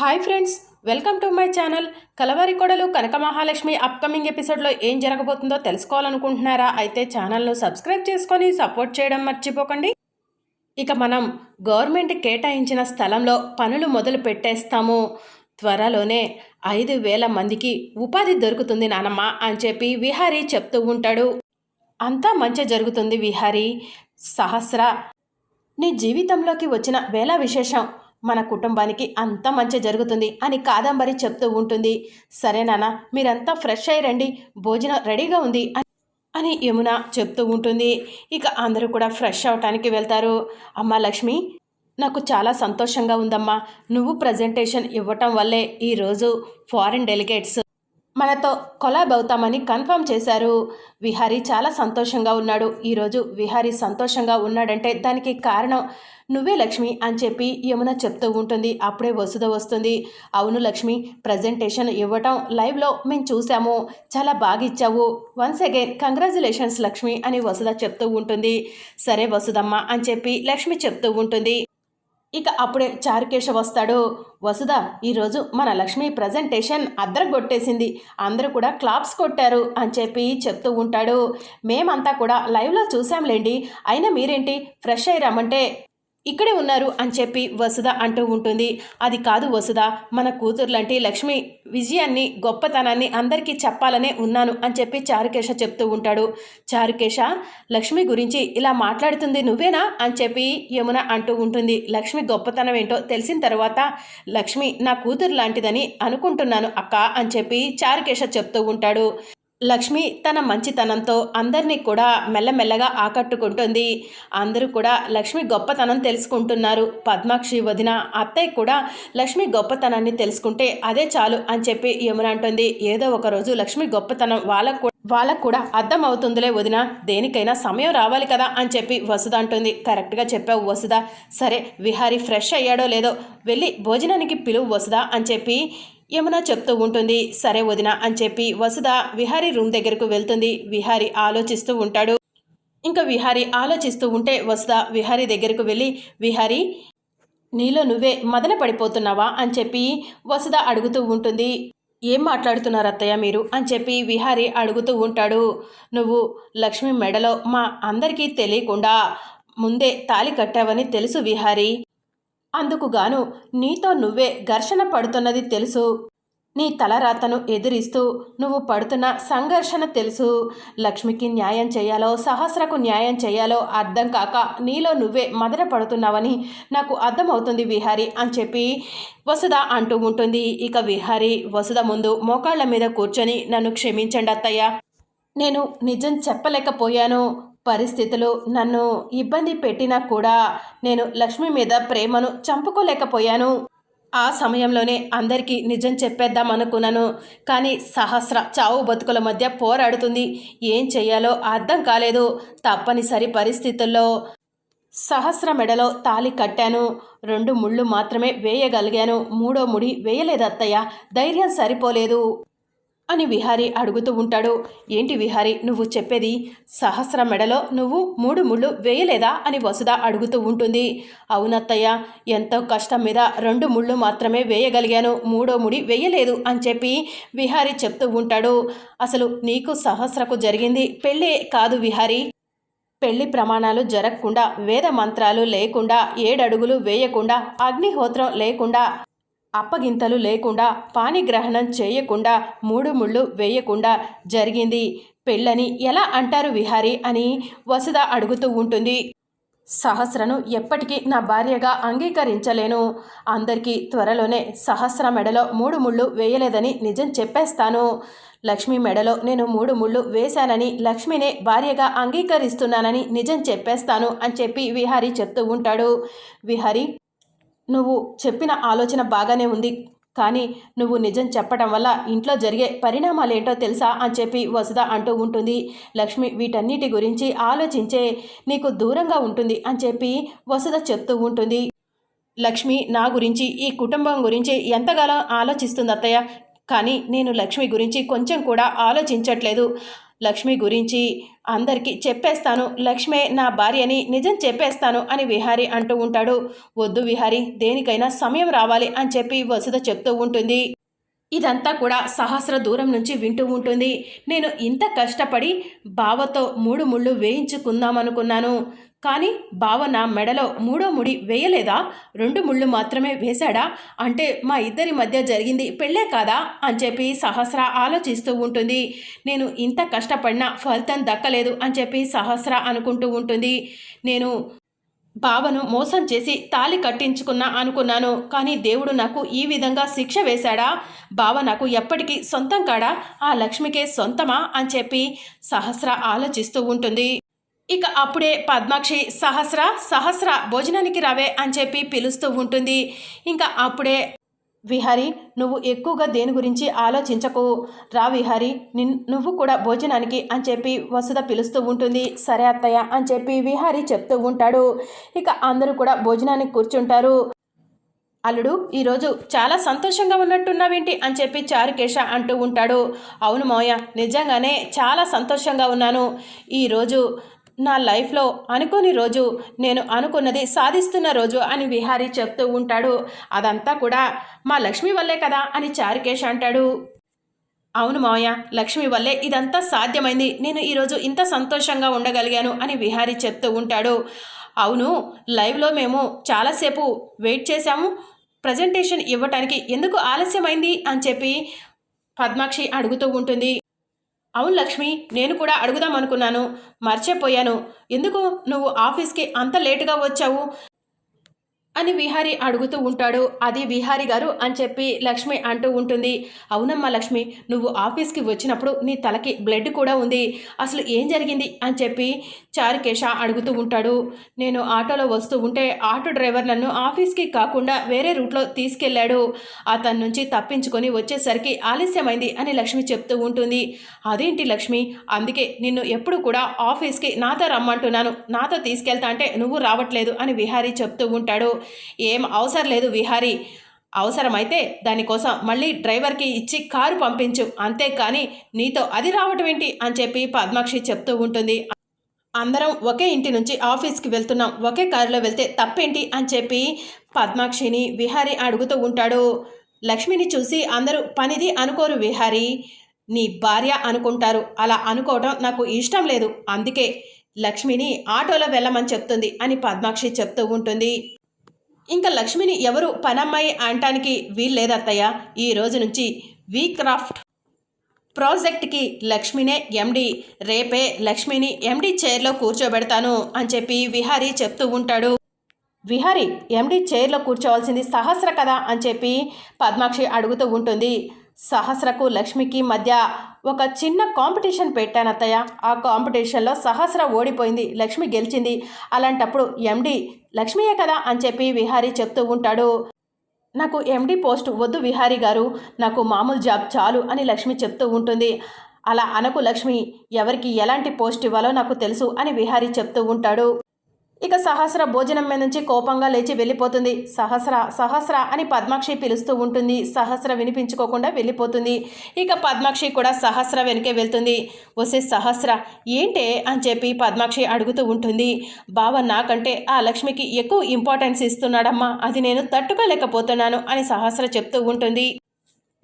Hi friends welcome to my channel. Kalavari Kodalu Kanaka Mahalakshmi upcoming ఎపిసోడ్లో ఏం జరగబోతుందో తెలుసుకోవాలనుకుంటున్నారా? అయితే ఛానల్ను సబ్స్క్రైబ్ చేసుకొని సపోర్ట్ చేయడం మర్చిపోకండి. ఇక మనం గవర్నమెంట్ కేటాయించిన స్థలంలో పనులు మొదలు పెట్టేస్తాము. త్వరలోనే ఐదు వేల మందికి ఉపాధి దొరుకుతుంది నానమ్మ అని చెప్పి విహారీ చెప్తూ ఉంటాడు. అంతా మంచి జరుగుతుంది విహారీ. సహస్ర నీ జీవితంలోకి వచ్చిన వేళ విశేషం. మన కుటుంబానికి అంత మంచి జరుగుతుంది అని కాదంబరి చెప్తూ ఉంటుంది. సరే నాన్న మీరంతా ఫ్రెష్ అయ్యి రండి భోజనం రెడీగా ఉంది అని- అని యమున చెప్తూ ఉంటుంది. ఇక అందరూ కూడా ఫ్రెష్ అవటానికి వెళ్తారు. అమ్మ లక్ష్మి నాకు చాలా సంతోషంగా ఉందమ్మా. నువ్వు ప్రజెంటేషన్ ఇవ్వటం వల్లే ఈరోజు ఫారిన్ డెలిగేట్స్ మనతో కొలాబ్ అవుతామని కన్ఫర్మ్ చేశారు. విహారీ చాలా సంతోషంగా ఉన్నాడు. ఈరోజు విహారీ సంతోషంగా ఉన్నాడంటే దానికి కారణం నువ్వే లక్ష్మి అని చెప్పి యమున చెప్తూ ఉంటుంది. అప్పుడే వసుద వస్తుంది. అవును లక్ష్మి ప్రజెంటేషన్ ఇవ్వటం లైవ్లో మేము చూసాము చాలా బాగా ఇచ్చావు. వన్స్ అగైన్ కంగ్రాచులేషన్స్ లక్ష్మి అని వసుద చెప్తూ ఉంటుంది. సరే వసుదమ్మ అని చెప్పి లక్ష్మి చెప్తూ ఉంటుంది. ఇక అప్పుడే చారుకేశ వస్తాడు. వసుధ ఈరోజు మన లక్ష్మి ప్రజెంటేషన్ అద్దరగొట్టేసింది. అందరూ కూడా క్లాప్స్ కొట్టారు అని చెప్పి చెప్తూ ఉంటాడు. మేమంతా కూడా లైవ్లో చూసాంలేండి. అయినా మీరేంటి? ఫ్రెష్ అయ్యి రమ్మంటే ఇక్కడే ఉన్నారు అని చెప్పి వసుధ అంటూ ఉంటుంది. అది కాదు వసుధ మన కూతుర్లంటి లక్ష్మి విజయాన్ని గొప్పతనాన్ని అందరికీ చెప్పాలనే ఉన్నాను అని చెప్పి చారుకేశ చెప్తూ ఉంటాడు. చారుకేశ లక్ష్మి గురించి ఇలా మాట్లాడుతుంది నువ్వేనా అని చెప్పి యమున అంటూ ఉంటుంది. లక్ష్మి గొప్పతనం ఏంటో తెలిసిన తర్వాత లక్ష్మి నా కూతురు లాంటిదని అనుకుంటున్నాను అక్క అని చెప్పి చారుకేశ చెప్తూ ఉంటాడు. లక్ష్మి తన మంచితనంతో అందరినీ కూడా మెల్లమెల్లగా ఆకట్టుకుంటుంది. అందరూ కూడా లక్ష్మి గొప్పతనం తెలుసుకుంటున్నారు. పద్మాక్షి వదిన అత్తయ్య కూడా లక్ష్మి గొప్పతనాన్ని తెలుసుకుంటే అదే చాలు అని చెప్పి యమున అంటుంది. ఏదో ఒక రోజు లక్ష్మి గొప్పతనం వాళ్ళకు వాళ్ళకు కూడా అర్థం అవుతుందిలే వదిన. దేనికైనా సమయం రావాలి కదా అని చెప్పి వసుధ అంటుంది. కరెక్ట్గా చెప్పావు వసుధ. సరే విహారీ ఫ్రెష్ అయ్యాడో లేదో వెళ్ళి భోజనానికి పిలువు వసుధ అని చెప్పి యమున చెప్తూ ఉంటుంది సరే వదిన అని చెప్పి వసుధ విహారీ రూమ్ దగ్గరకు వెళ్తుంది. విహారీ ఆలోచిస్తూ ఉంటాడు. ఇంకా విహారీ ఆలోచిస్తూ ఉంటే వసుధ విహారీ దగ్గరకు వెళ్ళి విహారీ నీలో నువ్వే మదన పడిపోతున్నావా అని చెప్పి వసుధ అడుగుతూ ఉంటుంది. ఏం మాట్లాడుతున్నారు అత్తయ్య మీరు అని చెప్పి విహారీ అడుగుతూ ఉంటాడు. నువ్వు లక్ష్మి మెడలో మా అందరికీ తెలియకుండా ముందే తాలి కట్టావని తెలుసు విహారీ. అందుకుగాను నీతో నువ్వే ఘర్షణ పడుతున్నది తెలుసు. నీ తలరాతను ఎదిరిస్తూ నువ్వు పడుతున్న సంఘర్షణ తెలుసు. లక్ష్మికి న్యాయం చేయాలో సహస్రకు న్యాయం చేయాలో అర్థం కాక నీలో నువ్వే మదన పడుతున్నావని నాకు అర్థమవుతుంది విహారి అని చెప్పి వసుధ అంటూ ఉంటుంది. ఇక విహారి వసుధ ముందు మోకాళ్ళ మీద కూర్చొని నన్ను క్షమించండి అత్తయ్య. నేను నిజం చెప్పలేకపోయాను. పరిస్థితులు నన్ను ఇబ్బంది పెట్టినా కూడా నేను లక్ష్మి మీద ప్రేమను చంపుకోలేకపోయాను. ఆ సమయంలోనే అందరికీ నిజం చెప్పేద్దాం అనుకున్నాను. కానీ సహస్ర చావు బతుకుల మధ్య పోరాడుతుంది. ఏం చెయ్యాలో అర్థం కాలేదు. తప్పనిసరి పరిస్థితుల్లో సహస్ర మెడలో తాలి కట్టాను. రెండు ముళ్ళు మాత్రమే వేయగలిగాను. మూడో ముడి వేయలేదు అత్తయ్య ధైర్యం సరిపోలేదు. అని విహారి అడుగుతూ ఉంటాడు. ఏంటి విహారి నువ్వు చెప్పేది సహస్ర మెడలో నువ్వు మూడు ముళ్ళు వేయలేదా అని వసుధ అడుగుతూ ఉంటుంది. అవునత్తయ్య ఎంతో కష్టం మీద రెండు ముళ్ళు మాత్రమే వేయగలిగాను మూడో ముడి వేయలేదు అని చెప్పి విహారి చెప్తూ ఉంటాడు. అసలు నీకు సహస్రకు జరిగింది పెళ్ళే కాదు విహారి. పెళ్ళి ప్రమాణాలు జరగకుండా వేద మంత్రాలు లేకుండా ఏడడుగులు వేయకుండా అగ్నిహోత్రం లేకుండా అప్పగింతలు లేకుండా పానిగ్రహణం చేయకుండా మూడు ముళ్ళు వేయకుండా జరిగింది. పెళ్ళని ఎలా అంటారు విహారీ అని వసుధ అడుగుతూ ఉంటుంది. సహస్రను ఎప్పటికీ నా భార్యగా అంగీకరించలేను. అందరికీ త్వరలోనే సహస్ర మెడలో మూడు ముళ్ళు వేయలేదని నిజం చెప్పేస్తాను. లక్ష్మి మెడలో నేను మూడు ముళ్ళు వేశానని లక్ష్మినే భార్యగా అంగీకరిస్తున్నానని నిజం చెప్పేస్తాను అని చెప్పి విహారీ చెప్తూ ఉంటాడు. విహారీ నువ్వు చెప్పిన ఆలోచన బాగానే ఉంది. కానీ నువ్వు నిజం చెప్పడం వల్ల ఇంట్లో జరిగే పరిణామాలు ఏంటో తెలుసా అని చెప్పి వసుధ అంటూ ఉంటుంది. లక్ష్మి వీటన్నిటి గురించి ఆలోచించే నీకు దూరంగా ఉంటుంది అని చెప్పి వసుధ చెప్తూ ఉంటుంది. లక్ష్మి నా గురించి ఈ కుటుంబం గురించి ఎంతగానో ఆలోచిస్తుంది అత్తయ్య. కానీ నేను లక్ష్మి గురించి కొంచెం కూడా ఆలోచించట్లేదు. లక్ష్మి గురించి అందరికీ చెప్పేస్తాను. లక్ష్మే నా భార్యని నిజం చెప్పేస్తాను అని విహారి అంటూ ఉంటాడు. వద్దు విహారి దేనికైనా సమయం రావాలి అని చెప్పి వసుధ చెప్తూ ఉంటుంది. ఇదంతా కూడా సహస్ర దూరం నుంచి వింటూ ఉంటుంది. నేను ఇంత కష్టపడి బావతో మూడు ముళ్ళు వేయించుకుందామనుకున్నాను. కానీ బావ నా మెడలో మూడో ముడి వేయలేదా? రెండు ముళ్ళు మాత్రమే వేశాడా? అంటే మా ఇద్దరి మధ్య జరిగింది పెళ్ళే కాదా? అని చెప్పి సహస్ర ఆలోచిస్తూ ఉంటుంది. నేను ఇంత కష్టపడినా ఫలితం దక్కలేదు అని చెప్పి సహస్ర అనుకుంటూ ఉంటుంది. నేను బావను మోసం చేసి తాలి కట్టించుకున్నా అనుకున్నాను. కానీ దేవుడు నాకు ఈ విధంగా శిక్ష వేశాడా? బావ నాకు ఎప్పటికీ సొంతం కాడా? ఆ లక్ష్మికే సొంతమా? అని చెప్పి సహస్ర ఆలోచిస్తూ ఉంటుంది. ఇక అప్పుడే పద్మాక్షి సహస్ర సహస్ర భోజనానికి రావే అని చెప్పి పిలుస్తూ ఉంటుంది. ఇంకా అప్పుడే విహారి నువ్వు ఎక్కువగా దేని గురించి ఆలోచించకు? రా విహారి నిన్ నువ్వు కూడా భోజనానికి అని చెప్పి వసుధ పిలుస్తూ ఉంటుంది. సరే అత్తయ్య అని చెప్పి విహారి చెప్తూ ఉంటాడు. ఇక అందరూ కూడా భోజనానికి కూర్చుంటారు. అల్లుడు ఈరోజు చాలా సంతోషంగా ఉన్నట్టున్నావేంటి అని చెప్పి చారుకేశ అంటూ ఉంటాడు. అవును మోయ నిజంగానే చాలా సంతోషంగా ఉన్నాను. ఈరోజు నా లైఫ్లో అనుకోని రోజు నేను అనుకున్నది సాధిస్తున్న రోజు అని విహారీ చెప్తూ ఉంటాడు. అదంతా కూడా మా లక్ష్మి వల్లే కదా అని చారికేష్ అంటాడు. అవును మావయ్య లక్ష్మి వల్లే ఇదంతా సాధ్యమైంది. నేను ఈరోజు ఇంత సంతోషంగా ఉండగలిగాను అని విహారీ చెప్తూ ఉంటాడు. అవును లైవ్లో మేము చాలాసేపు వెయిట్ చేశాము. ప్రజెంటేషన్ ఇవ్వటానికి ఎందుకు ఆలస్యమైంది అని చెప్పి పద్మాక్షి అడుగుతూ ఉంటుంది. అవును లక్ష్మి నేను కూడా అడుగుదాం అనుకున్నాను. మర్చిపోయాను. ఎందుకు? నువ్వు ఆఫీస్కి అంత లేటుగా వచ్చావు? అని విహారి అడుగుతూ ఉంటాడు. అది విహారి గారు అని చెప్పి లక్ష్మి అంటూ ఉంటుంది. అవునమ్మా లక్ష్మి నువ్వు ఆఫీస్కి వచ్చినప్పుడు నీ తలకి బ్లడ్ కూడా ఉంది. అసలు ఏం జరిగింది? అని చెప్పి చారుకేశ అడుగుతూ ఉంటాడు. నేను ఆటోలో వస్తూ ఉంటే ఆటో డ్రైవర్ నన్ను ఆఫీస్కి కాకుండా వేరే రూట్లో తీసుకెళ్ళాడు అతని నుంచి తప్పించుకొని వచ్చేసరికి ఆలస్యమైంది అని లక్ష్మి చెప్తూ ఉంటుంది. అదేంటి లక్ష్మి? అందుకే నిన్ను ఎప్పుడు కూడా ఆఫీస్కి నాతో రమ్మంటున్నాను. నాతో తీసుకెళ్తా అంటే నువ్వు రావట్లేదు అని విహారీ చెప్తూ ఉంటాడు. ఏం అవసరం లేదు విహారీ. అవసరమైతే దానికోసం మళ్ళీ డ్రైవర్కి ఇచ్చి కారు పంపించు. అంతేకాని నీతో అది రావటం ఏంటి? అని చెప్పి పద్మాక్షి చెప్తూ ఉంటుంది. అందరం ఒకే ఇంటి నుంచి ఆఫీస్కి వెళ్తున్నాం. ఒకే కారులో వెళ్తే తప్పేంటి? అని చెప్పి పద్మాక్షిని విహారీ అడుగుతూ ఉంటాడు. లక్ష్మిని చూసి అందరూ పనిది అనుకోరు విహారీ. నీ భార్య అనుకుంటారు. అలా అనుకోవడం నాకు ఇష్టం లేదు. అందుకే లక్ష్మిని ఆటోలో వెళ్ళమని చెప్తుంది అని పద్మాక్షి చెప్తూ ఉంటుంది. ఇంకా లక్ష్మిని ఎవరు పనమ్మాయి అనటానికి వీల్లేదత్తయ్య. ఈ రోజు నుంచి వీ క్రాఫ్ట్ ప్రాజెక్ట్కి లక్ష్మినే ఎండి. రేపే లక్ష్మిని ఎండి చైర్లో కూర్చోబెడతాను అని చెప్పి విహారీ చెప్తూ ఉంటాడు. విహారీ ఎండి చైర్లో కూర్చోవాల్సింది సహస్ర కదా అని చెప్పి పద్మాక్షి అడుగుతూ ఉంటుంది. సహస్రకు లక్ష్మికి మధ్య ఒక చిన్న కాంపిటీషన్ పెట్టాను అత్తయ్య. ఆ కాంపిటీషన్లో సహస్ర ఓడిపోయింది లక్ష్మి గెలిచింది. అలాంటప్పుడు ఎండి లక్ష్మియే కదా అని చెప్పి విహారీ చెప్తూ ఉంటాడు. నాకు ఎండి పోస్ట్ వద్దు విహారీ గారు నాకు మామూలు జాబ్ చాలు అని లక్ష్మి చెప్తూ ఉంటుంది. అలా అనకు లక్ష్మి ఎవరికి ఎలాంటి పోస్ట్ ఇవ్వాలో నాకు తెలుసు అని విహారీ చెప్తూ ఉంటాడు. ఇక సహస్ర భోజనం మీద నుంచి కోపంగా లేచి వెళ్ళిపోతుంది. సహస్ర సహస్ర అని పద్మాక్షి పిలుస్తూ ఉంటుంది. సహస్ర వినిపించుకోకుండా వెళ్ళిపోతుంది. ఇక పద్మాక్షి కూడా సహస్ర వెనకే వెళ్తుంది. వసే సహస్ర ఏంటే అని చెప్పి పద్మాక్షి అడుగుతూ ఉంటుంది. బావ నాకంటే ఆ లక్ష్మికి ఎక్కువ ఇంపార్టెన్స్ ఇస్తున్నాడమ్మా. అది నేను తట్టుకోలేకపోతున్నాను అని సహస్ర చెప్తూ ఉంటుంది.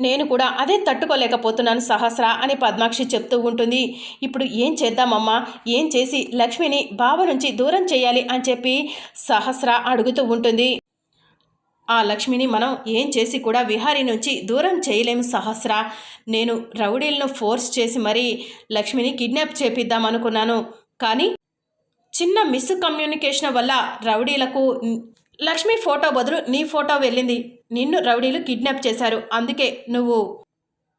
నేను కూడా అదే తట్టుకోలేకపోతున్నాను సహస్ర అని పద్మాక్షి చెప్తూ ఉంటుంది. ఇప్పుడు ఏం చేద్దామమ్మా? ఏం చేసి లక్ష్మిని బావ నుంచి దూరం చేయాలి అని చెప్పి సహస్ర అడుగుతూ ఉంటుంది. ఆ లక్ష్మిని మనం ఏం చేసి కూడా విహారి నుంచి దూరం చేయలేము సహస్ర. నేను రౌడీలను ఫోర్స్ చేసి మరీ లక్ష్మిని కిడ్నాప్ చేపిద్దాం అనుకున్నాను. కానీ చిన్న మిస్ కమ్యూనికేషన్ వల్ల రౌడీలకు లక్ష్మి ఫోటో బదులు నీ ఫోటో వెళ్ళింది. నిన్ను రౌడీలు కిడ్నాప్ చేశారు. అందుకే నువ్వు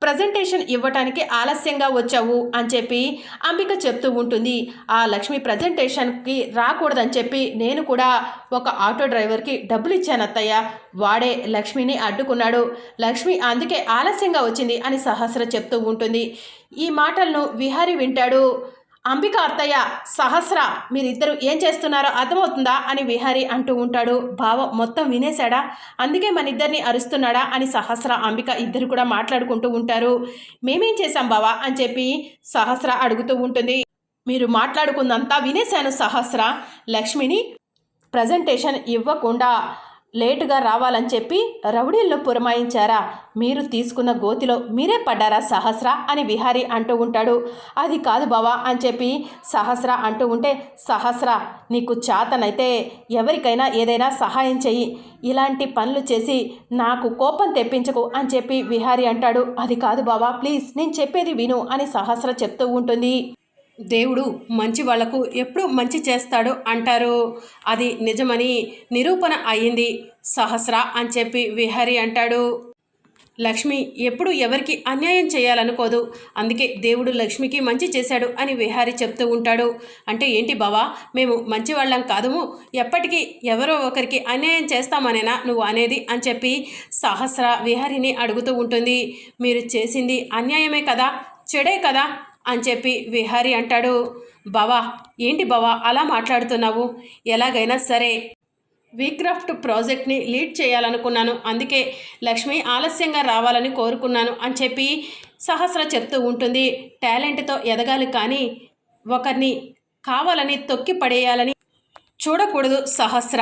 ప్రజెంటేషన్ ఇవ్వటానికి ఆలస్యంగా వచ్చావు అని చెప్పి అంబిక చెప్తూ ఉంటుంది. ఆ లక్ష్మి ప్రజెంటేషన్కి రాకూడదని చెప్పి నేను కూడా ఒక ఆటో డ్రైవర్కి డబ్బులు ఇచ్చాను అత్తయ్య. వాడే లక్ష్మిని అడ్డుకున్నాడు. లక్ష్మి అందుకే ఆలస్యంగా వచ్చింది అని సహస్ర చెప్తూ ఉంటుంది. ఈ మాటలను విహారి వింటాడు. అంబిక అత్తయ్య సహస్ర మీరిద్దరు ఏం చేస్తున్నారో అర్థమవుతుందా అని విహారి అంటూ ఉంటాడు. బావ మొత్తం వినేశాడా? అందుకే మన ఇద్దరిని అరుస్తున్నాడా? అని సహస్ర అంబిక ఇద్దరు కూడా మాట్లాడుకుంటూ ఉంటారు. మేమేం చేశాం బావా? అని చెప్పి సహస్ర అడుగుతూ ఉంటుంది. మీరు మాట్లాడుకుందంతా వినేశాను సహస్ర. లక్ష్మిని ప్రజెంటేషన్ ఇవ్వకుండా లేటుగా రావాలని చెప్పి రౌడీలను పురమాయించారా? మీరు తీసుకున్న గోతిలో మీరే పడ్డారా సహస్ర? అని విహారి అంటూ ఉంటాడు. అది కాదు బావా అని చెప్పి సహస్ర అంటూ ఉంటే సహస్ర నీకు చేతనైతే ఎవరికైనా ఏదైనా సహాయం చెయ్యి. ఇలాంటి పనులు చేసి నాకు కోపం తెప్పించకు అని చెప్పి విహారి అంటాడు. అది కాదు బావా ప్లీజ్ నేను చెప్పేది విను అని సహస్ర చెప్తూ ఉంటుంది. దేవుడు మంచి వాళ్ళకు ఎప్పుడు మంచి చేస్తాడు అంటారు. అది నిజమని నిరూపణ అయ్యింది సహస్ర అని చెప్పి విహరి అంటాడు. లక్ష్మి ఎప్పుడు ఎవరికి అన్యాయం చేయాలనుకోదు. అందుకే దేవుడు లక్ష్మికి మంచి చేశాడు అని విహారి చెప్తూ ఉంటాడు. అంటే ఏంటి బావా మేము మంచి వాళ్ళం కాదుము. ఎప్పటికీ ఎవరో ఒకరికి అన్యాయం చేస్తామనేనా నువ్వు అనేది అని చెప్పి సహస్ర విహారిని అడుగుతూ ఉంటుంది. మీరు చేసింది అన్యాయమే కదా చెడే కదా? అని చెప్పి విహారి అంటాడు. బావా ఏంటి బావా అలా మాట్లాడుతున్నావు? ఎలాగైనా సరే వీక్రాఫ్ట్ ప్రాజెక్ట్ని లీడ్ చేయాలనుకున్నాను. అందుకే లక్ష్మి ఆలస్యంగా రావాలని కోరుకున్నాను అని చెప్పి సహస్ర చెప్తూ ఉంటుంది. టాలెంట్తో ఎదగాలి కానీ ఒకరిని కావాలని తొక్కి పడేయాలని చూడకూడదు సహస్ర.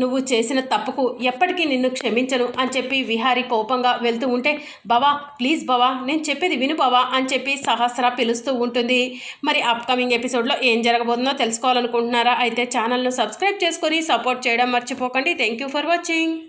నువ్వు చేసిన తప్పుకు ఎప్పటికీ నిన్ను క్షమించను అని చెప్పి విహారి కోపంగా వెళ్తూ ఉంటే బావా ప్లీజ్ బావా నేను చెప్పేది విను బావా అని చెప్పి సహస్ర పిలుస్తూ ఉంటుంది. మరి అప్కమింగ్ ఎపిసోడ్లో ఏం జరగబోతుందో తెలుసుకోవాలనుకుంటున్నారా? అయితే ఛానల్ను సబ్స్క్రైబ్ చేసుకొని సపోర్ట్ చేయడం మర్చిపోకండి. Thank you for watching